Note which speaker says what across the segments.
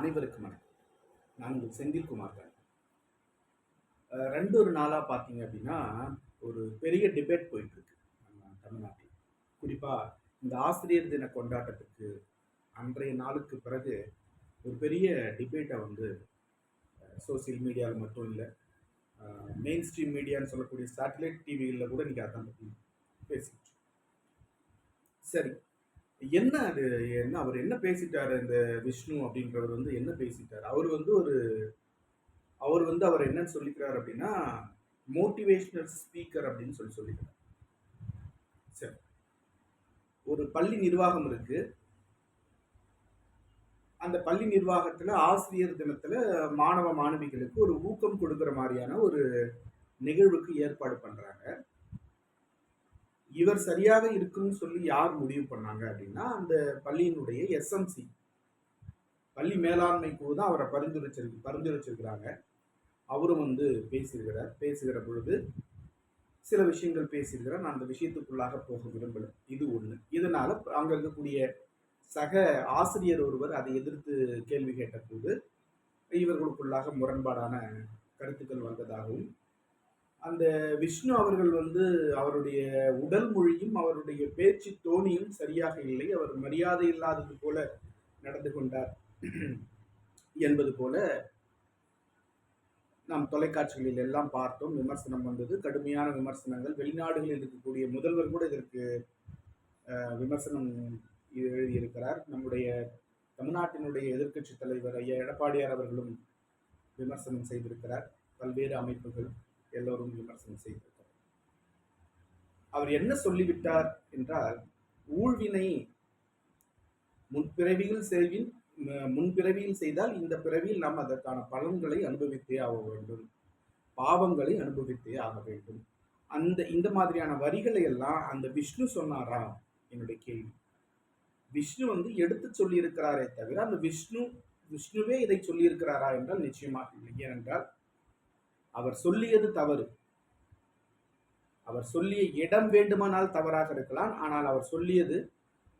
Speaker 1: அனைவருக்கும் வணக்கம். நான் உங்கள் செந்தில்குமார் தான் ரெண்டு ஒரு நாளாக பார்த்தீங்க அப்படின்னா ஒரு பெரிய டிபேட் போயிட்டுருக்கு நம்ம தமிழ்நாட்டில். குறிப்பாக இந்த ஆசிரியர் தின கொண்டாட்டத்துக்கு அன்றைய நாளுக்கு பிறகு ஒரு பெரிய டிபேட்டை வந்து சோசியல் மீடியாவில் மட்டும் இல்லை மெயின் ஸ்ட்ரீம் மீடியான்னு சொல்லக்கூடிய சேட்டலைட் டிவிகளில் கூட நீங்கள் அதான் பற்றி பேசிட்டு சரி என்ன அது? என்ன அவர் என்ன பேசிட்டாரு இந்த விஷ்ணு அப்படின்றவர் வந்து என்ன பேசிட்டார்? அவர் வந்து ஒரு அவர் வந்து அவர் என்னன்னு சொல்லிக்கிறார் அப்படின்னா மோட்டிவேஷனல் ஸ்பீக்கர் அப்படின்னு சொல்லி சொல்லிக்கிறார். சரி. ஒரு பள்ளி நிர்வாகம் இருக்கு. அந்த பள்ளி நிர்வாகத்துல ஆசிரியர் தினத்துல மாணவ மாணவிகளுக்கு ஒரு ஊக்கம் கொடுக்குற மாதிரியான ஒரு நிகழ்வுக்கு ஏற்பாடு பண்றாங்க. இவர் சரியாக இருக்குன்னு சொல்லி யார் முடிவு பண்ணாங்க அப்படின்னா அந்த பள்ளியினுடைய எஸ்எம்சி பள்ளி மேலாண்மை குழு தான் அவரை பரிந்துரைச்சிருக்கு பரிந்துரைச்சிருக்கிறாங்க. அவரும் வந்து பேசியிருக்கிறார். பேசுகிற பொழுது சில விஷயங்கள் பேசியிருக்கிறார். நான் அந்த விஷயத்துக்குள்ளாக போக விரும்பல. இது ஒன்று இதனால அங்கே இருக்கக்கூடிய சக ஆசிரியர் ஒருவர் அதை எதிர்த்து கேள்வி கேட்டபோது இவர்களுக்குள்ளாக முரண்பாடான கருத்துக்கள் வந்ததாகவும் அந்த விஷ்ணு அவர்கள் வந்து அவருடைய உடல் மொழியும் அவருடைய பேச்சு தோணியும் சரியாக இல்லை. அவர் மரியாதை இல்லாதது போல நடந்து கொண்டார் என்பது போல நாம் தொலைக்காட்சிகளில் எல்லாம் பார்த்தோம். விமர்சனம் வந்தது. கடுமையான விமர்சனங்கள். வெளிநாடுகளில் இருக்கக்கூடிய முதல்வர் கூட இதற்கு விமர்சனம் எழுதியிருக்கிறார். நம்முடைய தமிழ்நாட்டினுடைய எதிர்க்கட்சி தலைவர் ஐயா எடப்பாடியார் அவர்களும் விமர்சனம் செய்திருக்கிறார். பல்வேறு அமைப்புகள். எல்லோரும் விமர்சனம் செய்திருக்கிறார் அவர் என்ன சொல்லிவிட்டார் என்றால் ஊழ்வினை முன்பிறவியில் செய்வின் முன்பிறவியில் செய்தால் இந்த பிறவியில் நாம் அதற்கான பலன்களை அனுபவித்தே ஆக வேண்டும். பாவங்களை அனுபவித்தே ஆக வேண்டும். அந்த இந்த மாதிரியான வரிகளை எல்லாம் அந்த விஷ்ணு சொன்னாரா? என்னுடைய கேள்வி. விஷ்ணு வந்து எடுத்து சொல்லியிருக்கிறாரே தவிர அந்த விஷ்ணு விஷ்ணுவே இதை சொல்லியிருக்கிறாரா என்றால் நிச்சயமாக இல்லை. ஏனென்றால் அவர் சொல்லியது தவறு. அவர் சொல்லிய இடம் வேண்டுமானால் தவறாக இருக்கலாம். ஆனால் அவர் சொல்லியது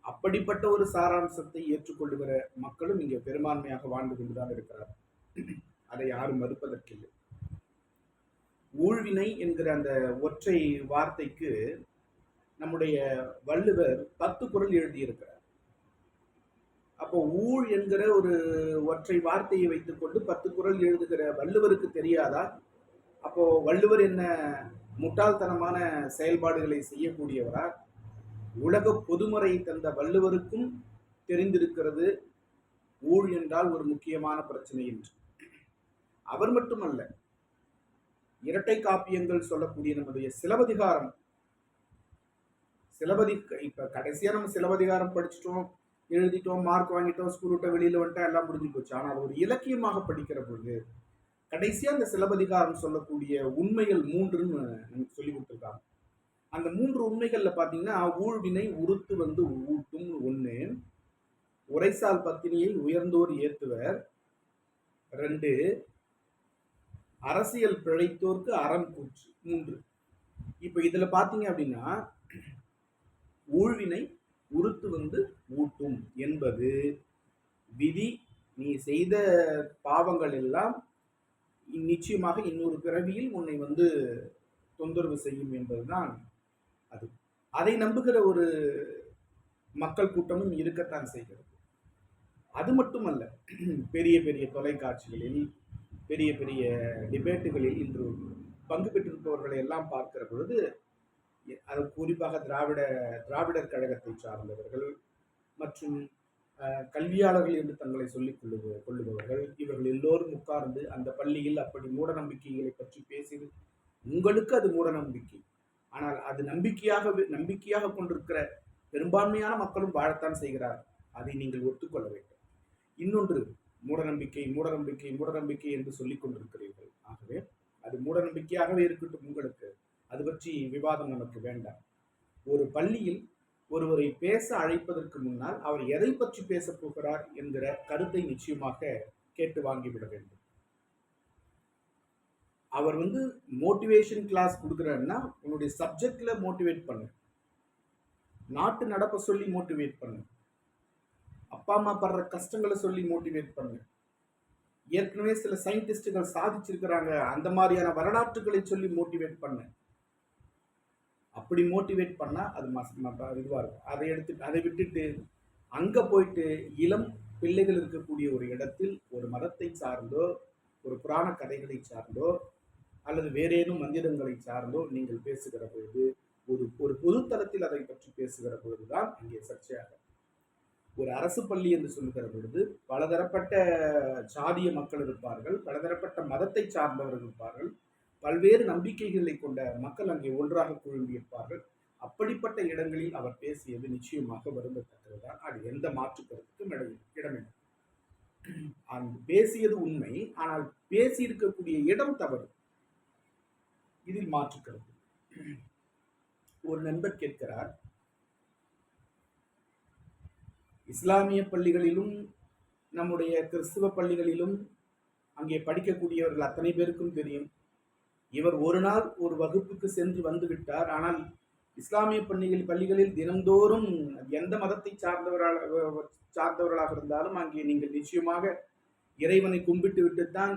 Speaker 1: அப்படிப்பட்ட ஒரு சாராம்சத்தை ஏற்றுக்கொள்ளுகிற மக்களும் இங்கே பெரும்பான்மையாக வாழ்ந்து கொண்டுதான் இருக்கிறார் அதை யாரும் மறுப்பதற்கில்லை. ஊழ்வினை என்கிற அந்த ஒற்றை வார்த்தைக்கு நம்முடைய வள்ளுவர் பத்து குறள் எழுதியிருக்கிறார். அப்போ ஊழ் என்கிற ஒரு ஒற்றை வார்த்தையை வைத்துக்கொண்டு பத்து குறள் எழுதுகிற வள்ளுவருக்கு தெரியாதா? அப்போ வள்ளுவர் என்ன முட்டாள்தனமான செயல்பாடுகளை செய்யக்கூடியவரா? உலக பொதுமறை தந்த வள்ளுவருக்கும் தெரிந்திருக்கிறது ஊழ் என்றால் ஒரு முக்கியமான பிரச்சனை என்று. அவர் மட்டுமல்ல இரட்டை காப்பியங்கள் சொல்லக்கூடிய நம்முடைய சிலவதிகாரம் சிலபதி இப்ப கடைசியா நம்ம சிலவதிகாரம் படிச்சிட்டோம் எழுதிட்டோம் மார்க் வாங்கிட்டோம் ஸ்கூல் விட்ட வெளியில வந்துட்டா எல்லாம் முடிஞ்சு போச்சு. ஆனால் ஒரு இலக்கியமாக படிக்கிற பொழுது கடைசியா அந்த சிலப்பதிகாரம் சொல்லக்கூடிய உண்மைகள் மூன்றுன்னு நமக்கு சொல்லி கொடுத்துருக்காங்க. அந்த மூன்று உண்மைகள்ல பாத்தீங்கன்னா ஊழ்வினை உறுத்து வந்து ஊட்டும் ஒண்ணு உரைசால் பத்தினியை உயர்ந்தோர் ஏத்துவர். ரெண்டு அரசியல் பிழைத்தோர்க்கு அறம் கூற்று மூன்று. இப்ப இதுல பாத்தீங்க அப்படின்னா ஊழ்வினை உறுத்து வந்து ஊட்டும் என்பது விதி நீ செய்த பாவங்கள் எல்லாம் நிச்சயமாக இன்னொரு பிறவியில் உன்னை வந்து தொந்தரவு செய்யும் என்பதுதான் அது. அதை நம்புகிற ஒரு மக்கள் கூட்டமும் இருக்கத்தான் செய்கிறது. அது மட்டுமல்ல பெரிய பெரிய தொலைக்காட்சிகளில் பெரிய பெரிய டிபேட்டுகளில் இன்று பங்கு பெற்றிருப்பவர்களை எல்லாம் பார்க்கிற பொழுது அது குறிப்பாக திராவிட திராவிடர் கழகத்தை சார்ந்தவர்கள் மற்றும் கல்வியாளர்கள் என்று தங்களை சொல்லிக் கொள்ளுவ கொள்ளுபவர்கள் இவர்கள் எல்லோரும் உட்கார்ந்து அந்த பள்ளியில் அப்படி மூட நம்பிக்கைகளை பற்றி பேசியது உங்களுக்கு அது மூட நம்பிக்கை ஆனால் அது நம்பிக்கையாக நம்பிக்கையாக கொண்டிருக்கிற பெரும்பான்மையான மக்களும் வாழத்தான் செய்கிறார். அதை நீங்கள் ஒத்துக்கொள்ள வேண்டும். இன்னொன்று மூடநம்பிக்கை மூடநம்பிக்கை மூடநம்பிக்கை என்று சொல்லிக் கொண்டிருக்கிறீர்கள். ஆகவே அது மூடநம்பிக்கையாகவே இருக்கட்டும் உங்களுக்கு. அது பற்றி விவாதம் நமக்கு வேண்டாம். ஒரு பள்ளியில் ஒருவரை பேச அழைப்பதற்கு முன்னால் அவர் எதை பற்றி பேசப் போகிறார் என்கிற கருத்தை நிச்சயமாக கேட்டு வாங்கிவிட வேண்டும். அவர் வந்து மோட்டிவேஷன் கிளாஸ் கொடுக்குறாருன்னா உன்னுடைய சப்ஜெக்டில் மோட்டிவேட் பண்ணு. நாட்டு நடப்பை சொல்லி மோட்டிவேட் பண்ணு. அப்பா அம்மா படுற கஷ்டங்களை சொல்லி மோட்டிவேட் பண்ணு. ஏற்கனவே சில சயின்டிஸ்டுகள் சாதிச்சிருக்கிறாங்க. அந்த மாதிரியான வரலாற்றுகளை சொல்லி மோட்டிவேட் பண்ணு. அப்படி மோட்டிவேட் பண்ணால் அது இதுவாக இருக்கும். அதை எடுத்து அதை விட்டுட்டு அங்கே போயிட்டு இளம் பிள்ளைகள் இருக்கக்கூடிய ஒரு இடத்தில் ஒரு மதத்தை சார்ந்தோ ஒரு புராண கதைகளை சார்ந்தோ அல்லது வேறேனும் மந்திரங்களை சார்ந்தோ நீங்கள் பேசுகிற பொழுது ஒரு ஒரு பொதுத்தளத்தில் அதை பற்றி பேசுகிற பொழுதுதான் இங்கே சர்ச்சையாக. ஒரு அரசு பள்ளி என்று சொல்லுகிற பொழுது பலதரப்பட்ட சாதிய மக்கள் இருப்பார்கள் பலதரப்பட்ட மதத்தை சார்ந்தவர்கள் இருப்பார்கள் பல்வேறு நம்பிக்கைகளை கொண்ட மக்கள் அங்கே ஒன்றாக குழும்பியிருப்பார்கள் அப்படிப்பட்ட இடங்களில் அவர் பேசியது நிச்சயமாக வருந்தத்தக்கதுதான். அது எந்த மாற்று கருத்துக்கும் இடமில்லை. அந்த பேசியது உண்மை. ஆனால் பேசியிருக்கக்கூடிய இடம் தவறு. இதில் மாற்று கருத்து ஒரு நண்பர் கேட்கிறார். இஸ்லாமிய பள்ளிகளிலும் நம்முடைய கிறிஸ்துவ பள்ளிகளிலும் அங்கே படிக்கக்கூடியவர்கள் அத்தனை பேருக்கும் தெரியும். இவர் ஒரு நாள் ஒரு வகுப்புக்கு சென்று வந்துவிட்டார். ஆனால் இஸ்லாமிய பள்ளிகள் பள்ளிகளில் தினந்தோறும் எந்த மதத்தை சார்ந்தவர்களாக சார்ந்தவர்களாக இருந்தாலும் அங்கே நீங்கள் நிச்சயமாக இறைவனை கும்பிட்டு விட்டுத்தான்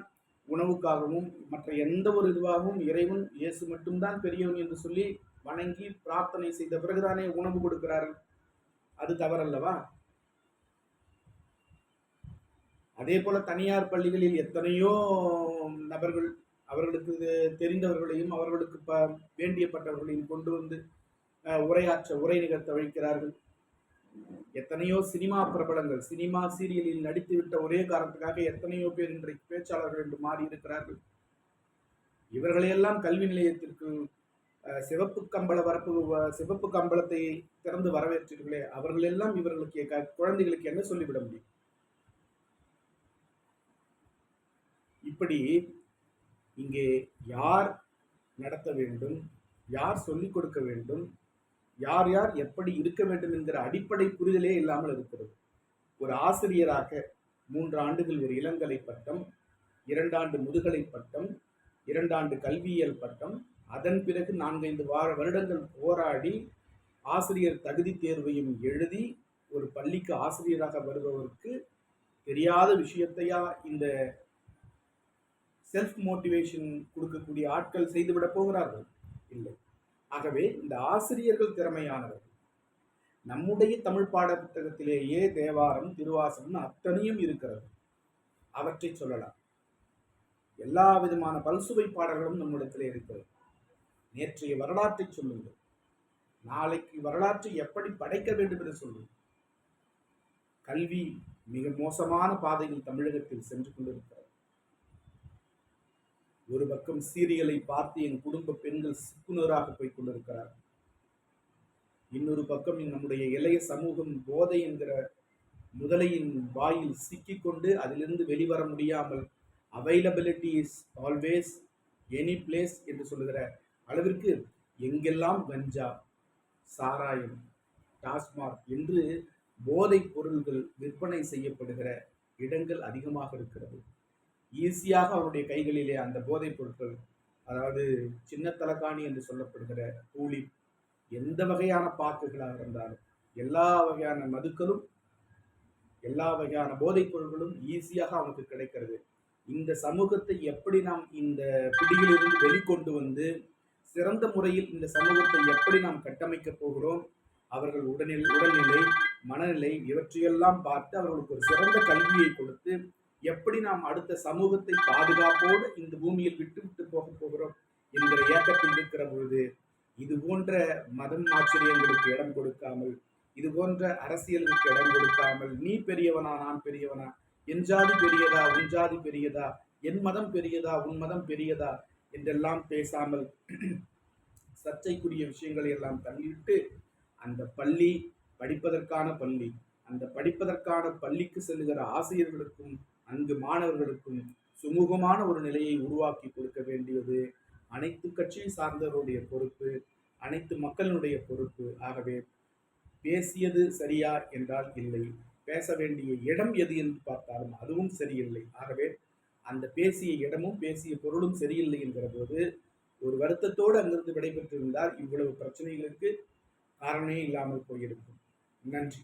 Speaker 1: உணவுக்காகவும் மற்ற எந்த ஒரு இதுவாகவும் இறைவன் இயேசு மட்டும்தான் பெரியவன் என்று சொல்லி வணங்கி பிரார்த்தனை செய்த பிறகுதானே உணவு கொடுக்கிறார்கள். அது தவறல்லவா? அதே போல தனியார் பள்ளிகளில் எத்தனையோ நபர்கள் அவர்களுக்கு தெரிந்தவர்களையும் அவர்களுக்கு ப வேண்டியப்பட்டவர்களையும் கொண்டு வந்து உரையாற்ற உரை நிகழ்த்த வைக்கிறார்கள். எத்தனையோ சினிமா பிரபலங்கள் சினிமா சீரியலில் நடித்துவிட்ட ஒரே காரணத்துக்காக எத்தனையோ பேர் இன்றைக்கு பேச்சாளர்கள் என்று மாறி இருக்கிறார்கள். இவர்களையெல்லாம் கல்வி நிலையத்திற்கு சிவப்பு கம்பள வரப்பு சிவப்பு கம்பளத்தை திறந்து வரவேற்றீர்களே அவர்களெல்லாம் இவர்களுக்கு குழந்தைகளுக்கு என்ன சொல்லிவிட முடியும்? இப்படி இங்கே யார் நடத்த வேண்டும் யார் சொல்லிக் கொடுக்க வேண்டும் யார் யார் எப்படி இருக்க வேண்டும் என்கிற அடிப்படை புரிதலே இல்லாமல் இருக்கிறது. ஒரு ஆசிரியராக மூன்று ஆண்டுகள் ஒரு இளங்கலை பட்டம் இரண்டாண்டு முதுகலை பட்டம் இரண்டாண்டு கல்வியியல் பட்டம் அதன் பிறகு நான்கைந்து வார வருடங்கள் போராடி ஆசிரியர் தகுதி தேர்வையும் எழுதி ஒரு பள்ளிக்கு ஆசிரியராக வருபவருக்கு தெரியாத விஷயத்தையா இந்த செல்ஃப் மோட்டிவேஷன் கொடுக்கக்கூடிய ஆட்கள் செய்துவிட போகிறார்கள்? இல்லை. ஆகவே இந்த ஆசிரியர்கள் திறமையானவர்கள் நம்முடைய தமிழ் பாட புத்தகத்திலேயே தேவாரம் திருவாசகம் அத்தனையும் இருக்கிறது. அவற்றை சொல்லலாம். எல்லா விதமான பல்சுவை பாடல்களும் நம்மிடத்திலே இருக்கிறது. நேற்றைய வரலாற்றை சொல்லுங்கள். நாளைக்கு வரலாற்றை எப்படி படைக்க வேண்டும் என்று சொல்லுங்கள். கல்வி மிக மோசமான பாதையில் தமிழகத்தில் சென்று கொண்டிருக்கிறது. ஒரு பக்கம் சீரியலை பார்த்து என் குடும்ப பெண்கள் சிக்குனராக போய் கொண்டிருக்கிறார். இன்னொரு பக்கம் நம்முடைய இளைய சமூகம் போதை என்கிற முதலையின் வாயில் சிக்கிக்கொண்டு அதிலிருந்து வெளிவர முடியாமல் availability is always any place என்று சொல்லுகிற அளவிற்கு எங்கெல்லாம் கஞ்சா சாராயம் டாஸ்மாக் என்று போதைப் பொருள்கள் விற்பனை செய்யப்படுகிற இடங்கள் அதிகமாக இருக்கிறது. ஈஸியாக அவருடைய கைகளிலே அந்த போதைப் பொருட்கள் அதாவது சின்ன தலகாணி என்று சொல்லப்படுகிற கூலி எந்த வகையான பாக்குகளாக இருந்தாலும் எல்லா வகையான மதுக்களும் எல்லா வகையான போதைப் பொருட்களும் ஈஸியாக அவனுக்கு கிடைக்கிறது. இந்த சமூகத்தை எப்படி நாம் இந்த பிடியிலிருந்து வெளிக்கொண்டு வந்து சிறந்த முறையில் இந்த சமூகத்தை எப்படி நாம் கட்டமைக்க போகிறோம் அவர்கள் உடனில் உடல்நிலை மனநிலை இவற்றையெல்லாம் பார்த்து அவர்களுக்கு ஒரு சிறந்த கல்வியை கொடுத்து எப்படி நாம் அடுத்த சமூகத்தை பாதுகாப்போடு இந்த பூமியில் விட்டு விட்டு போக போகிறோம் என்கிற ஏக்கத்தில் இருக்கிற பொழுது இது போன்ற மதம் ஆச்சரியங்களுக்கு இடம் கொடுக்காமல் இது போன்ற அரசியலுக்கு இடம் கொடுக்காமல் நீ பெரியவனா நான் பெரியவனா என் ஜாதி பெரியதா உன் ஜாதி பெரியதா என் மதம் பெரியதா உன் மதம் பெரியதா என்றெல்லாம் பேசாமல் சர்ச்சைக்குரிய விஷயங்களை எல்லாம் தள்ளிவிட்டு அந்த பள்ளி படிப்பதற்கான பள்ளி அந்த படிப்பதற்கான பள்ளிக்கு செல்லுகிற ஆசிரியர்களுக்கும் அங்கு மாணவர்களுக்கும் சுமூகமான ஒரு நிலையை உருவாக்கி கொடுக்க வேண்டியது அனைத்து கட்சியை சார்ந்தவருடைய பொறுப்பு அனைத்து மக்களினுடைய பொறுப்பு. ஆகவே பேசியது சரியா என்றால் இல்லை. பேச வேண்டிய இடம் எது என்று பார்த்தாலும் அதுவும் சரியில்லை. ஆகவே அந்த பேசிய இடமும் பேசிய பொருளும் சரியில்லை என்கிற போது ஒரு வருத்தத்தோடு அங்கிருந்து விடைபெற்றிருந்தால் இவ்வளவு பிரச்சனைகளுக்கு காரணமே இல்லாமல் போயிருக்கும். நன்றி.